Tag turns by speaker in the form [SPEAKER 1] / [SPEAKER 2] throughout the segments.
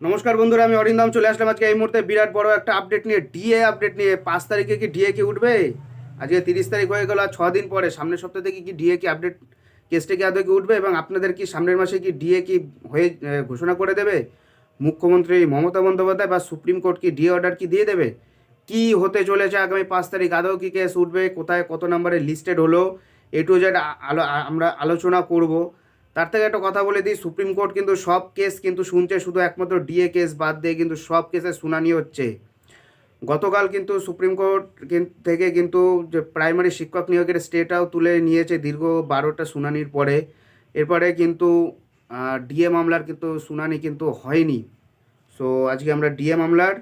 [SPEAKER 1] নমস্কার বন্ধুরা, আমি অরিন্দম, চলে আসলাম আজকে এই মুহূর্তে বিরাট বড় একটা আপডেট নিয়ে ডিএ আপডেট নিয়ে। পাঁচ তারিখে কি ডিএ কি উঠবে? আজকে তিরিশ তারিখ হয়ে গেল, আর ছ দিন পরে, সামনের সপ্তাহ থেকে কি ডিএ কি আপডেট কেসটা কি আদৌ কি উঠবে এবং আপনাদের কি সামনের মাসে কি ডিএ কি হয়ে ঘোষণা করে দেবে? মুখ্যমন্ত্রী মমতা বন্দ্যোপাধ্যায় বা সুপ্রিম কোর্ট কি ডিএ অর্ডার কি দিয়ে দেবে? কি হতে চলেছে আগামী পাঁচ তারিখ? আদৌ কি কেস উঠবে? কোথায় কত নম্বরে লিস্টেড হলো? এ টু জেড আলো আমরা আলোচনা করব। তার থেকে একটা কথা বলে দিই, সুপ্রিম কোর্ট কিন্তু সব কেস কিন্তু শুনছে, শুধু একমাত্র ডিএ কেস বাদ দিয়ে কিন্তু সব কেসের শুনানি হচ্ছে। গতকাল কিন্তু সুপ্রিম কোর্ট থেকে কিন্তু যে প্রাইমারি শিক্ষক নিয়োগের স্টেটাও তুলে নিয়েছে দীর্ঘ বারোটা শুনানির পরে। এরপরে কিন্তু ডিএ মামলার কিন্তু শুনানি কিন্তু হয়নি। সো আজকে আমরা ডিএ মামলার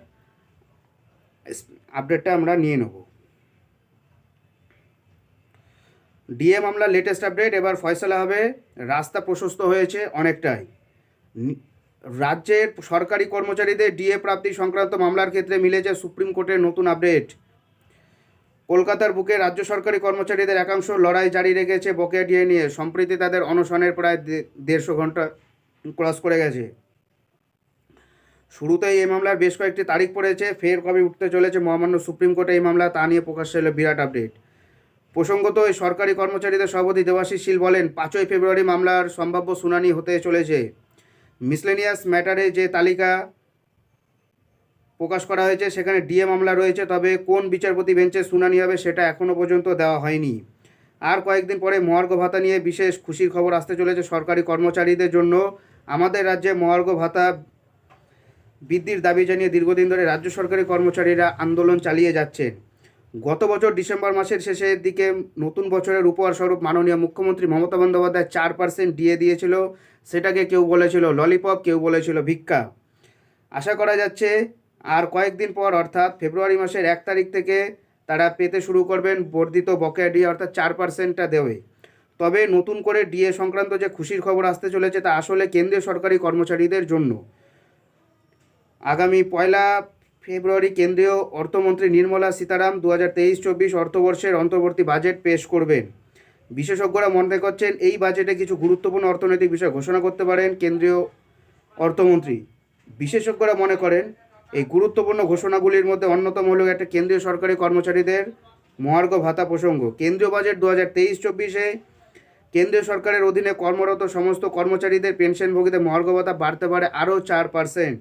[SPEAKER 1] আপডেটটা আমরা নিয়ে নেব। ডিএ মামলার লেটেস্ট আপডেট এবার ফয়সলা হবে, রাস্তা প্রশস্ত হয়েছে অনেকটাই। রাজ্যের সরকারি কর্মচারীদের ডিএ প্রাপ্তি সংক্রান্ত মামলার ক্ষেত্রে মিলেছে সুপ্রিম কোর্টের নতুন আপডেট কলকাতার বুকে রাজ্য সরকারি কর্মচারীদের একাংশ লড়াই জারি রেখেছে বকেয়া ডিএ নিয়ে। সম্প্রতি তাদের অনশনের প্রায় দেড়শো ঘণ্টা ক্রস করে গেছে। শুরুতেই এই মামলার বেশ কয়েকটি তারিখ পড়েছে, ফের কবে উঠতে চলেছে মহামান্য সুপ্রিম কোর্টে এই মামলা তা নিয়ে প্রকাশ্যে এলো বিরাট আপডেট প্রসঙ্গত, এই সরকারি কর্মচারীদের সভাপতি দেবাশিস শীল বলেন, পাঁচই ফেব্রুয়ারি মামলার সম্ভাব্য শুনানি হতে চলেছে। মিসলেনিয়াস ম্যাটারে যে তালিকা প্রকাশ করা হয়েছে, সেখানে ডিএ মামলা রয়েছে, তবে কোন বিচারপতি বেঞ্চে শুনানি হবে সেটা এখনও পর্যন্ত দেওয়া হয়নি। আর কয়েকদিন পরে মহার্ঘ ভাতা নিয়ে বিশেষ খুশির খবর আসতে চলেছে সরকারি কর্মচারীদের জন্য। আমাদের রাজ্যে মহার্ঘ ভাতা বৃদ্ধির দাবি জানিয়ে দীর্ঘদিন ধরে রাজ্য সরকারি কর্মচারীরা আন্দোলন চালিয়ে যাচ্ছেন গত বছর ডিসেম্বর মাসের শেষের দিকে নতুন বছরের উপহার স্বরূপ মাননীয় মুখ্যমন্ত্রী মমতা বন্দ্যোপাধ্যায় চার পার্সেন্ট দিয়ে দিয়েছিল। সেটাকে কেউ বলেছিল ললিপপ কেউ বলেছিল ভিক্ষা। আশা করা যাচ্ছে আর কয়েকদিন পর, অর্থাৎ ফেব্রুয়ারি মাসের এক তারিখ থেকে তারা পেতে শুরু করবেন বর্ধিত বকেয়া ডিএ অর্থাৎ চার পার্সেন্টটা দেবে তবে নতুন করে ডিএ সংক্রান্ত যে খুশির খবর আসতে চলেছে, তা আসলে কেন্দ্রীয় সরকারি কর্মচারীদের জন্য। আগামী পয়লা ফেব্রুয়ারি কেন্দ্রীয় অর্থমন্ত্রী নির্মলা সীতারাম দু হাজার তেইশ চব্বিশ অর্থবর্ষের অন্তর্বর্তী বাজেট পেশ করবেন বিশেষজ্ঞরা মনে করছেন এই বাজেটে কিছু গুরুত্বপূর্ণ অর্থনৈতিক বিষয় ঘোষণা করতে পারেন কেন্দ্রীয় অর্থমন্ত্রী। বিশেষজ্ঞরা মনে করেন, এই গুরুত্বপূর্ণ ঘোষণাগুলির মধ্যে অন্যতম হল একটা কেন্দ্রীয় সরকারি কর্মচারীদের মহার্ঘ ভাতা প্রসঙ্গ। কেন্দ্রীয় বাজেট দু হাজার তেইশ চব্বিশে কেন্দ্রীয় সরকারের অধীনে কর্মরত সমস্ত কর্মচারীদের পেনশনভোগীদের মহার্ঘ ভাতা বাড়তে পারে আরও চার পার্সেন্ট।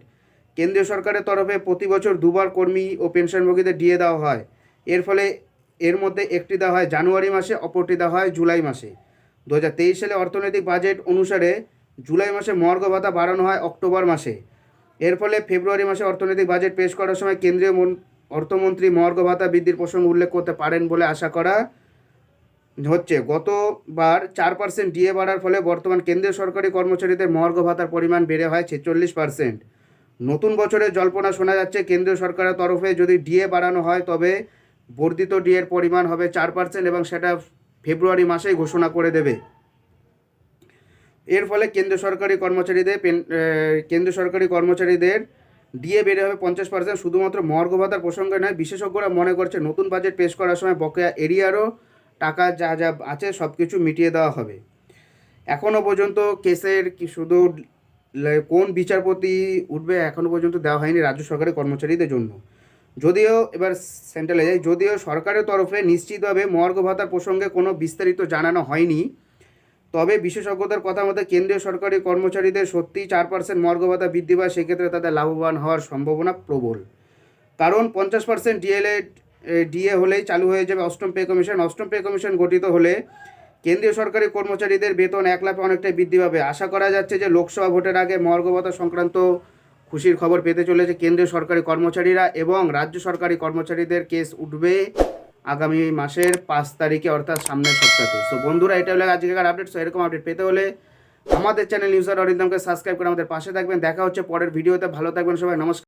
[SPEAKER 1] কেন্দ্রীয় সরকারের তরফে প্রতি বছর দুবার কর্মী ও পেনশনভোগীদের দিয়ে দেওয়া হয়। এর ফলে এর মধ্যে একটি দেওয়া হয় জানুয়ারি মাসে, অপরটি দেওয়া হয় জুলাই মাসে। দু হাজার তেইশ সালে অর্থনৈতিক বাজেট অনুসারে জুলাই মাসে মহার্ঘ ভাতা বাড়ানো হয় অক্টোবর মাসে। এর ফলে ফেব্রুয়ারি মাসে অর্থনৈতিক বাজেট পেশ করার সময় কেন্দ্রীয় মন- অর্থমন্ত্রী মহার্ঘ ভাতা বৃদ্ধির প্রসঙ্গ উল্লেখ করতে পারেন বলে আশা করা হচ্ছে। গতবার চার পার্সেন্ট ডিএ বাড়ার ফলে বর্তমান কেন্দ্রীয় সরকারি কর্মচারীদের মহার্ঘ ভাতার পরিমাণ বেড়ে হয় ছেচল্লিশ পার্সেন্ট। নতুন বছরের জল্পনা শোনা যাচ্ছে, কেন্দ্রীয় সরকারের তরফে যদি ডিএ বাড়ানো হয়, তবে বর্ধিত ডিএর পরিমাণ হবে চার পার্সেন্ট এবং সেটা ফেব্রুয়ারি মাসেই ঘোষণা করে দেবে। এর ফলে কেন্দ্র সরকারি কর্মচারীদের কেন্দ্র সরকারি কর্মচারীদের ডিএ বেড়ে হবে পঞ্চাশ পার্সেন্ট, শুধুমাত্র মহার্ঘ ভাতার প্রসঙ্গে নয়, বিশেষজ্ঞরা মনে করছে নতুন বাজেট পেশ করার সময় বকেয়া এরিয়ারও টাকা যা যা আছে সব কিছু মিটিয়ে দেওয়া হবে। এখনও পর্যন্ত কেসের শুধু কোন বিচারপতি উঠবে এখনও পর্যন্ত দেওয়া হয়নি রাজ্য সরকারি কর্মচারীদের জন্য। যদিও এবার সেন্ট্রালে যাই, যদিও সরকারের তরফে নিশ্চিতভাবে মর্গ ভাতার প্রসঙ্গে কোনো বিস্তারিত জানানো হয়নি, তবে বিশেষজ্ঞদের কথা মতে কেন্দ্রীয় সরকারি কর্মচারীদের সত্যিই চার পার্সেন্ট মর্গ ভাতা বৃদ্ধি পায়, সেক্ষেত্রে তাদের লাভবান হওয়ার সম্ভাবনা প্রবল। কারণ পঞ্চাশ পার্সেন্ট ডিএলএ ডিএ হলেই চালু হয়ে যাবে অষ্টম পে কমিশন। অষ্টম পে কমিশন গঠিত হলে কেন্দ্রীয় সরকারি কর্মচারীদের বেতন এক লাখে অনেকটাই বৃদ্ধি পাবে। আশা করা যাচ্ছে যে লোকসভা ভোটের আগে মর্গবতা সংক্রান্ত খুশির খবর পেতে চলেছে কেন্দ্রীয় সরকারি কর্মচারীরা এবং রাজ্য সরকারি কর্মচারীদের কেস উঠবে আগামী মাসের পাঁচ তারিখে, অর্থাৎ সামনের সপ্তাহে সো বন্ধুরা, এটা হলো আজকের আপডেট। সো এরকম আপডেট পেতে হলে আমাদের চ্যানেল নিউজার অরিন্দমকে সাবস্ক্রাইব করে আমাদের পাশে থাকবেন। দেখা হচ্ছে পরের ভিডিওতে। ভালো থাকবেন সবাই। নমস্কার।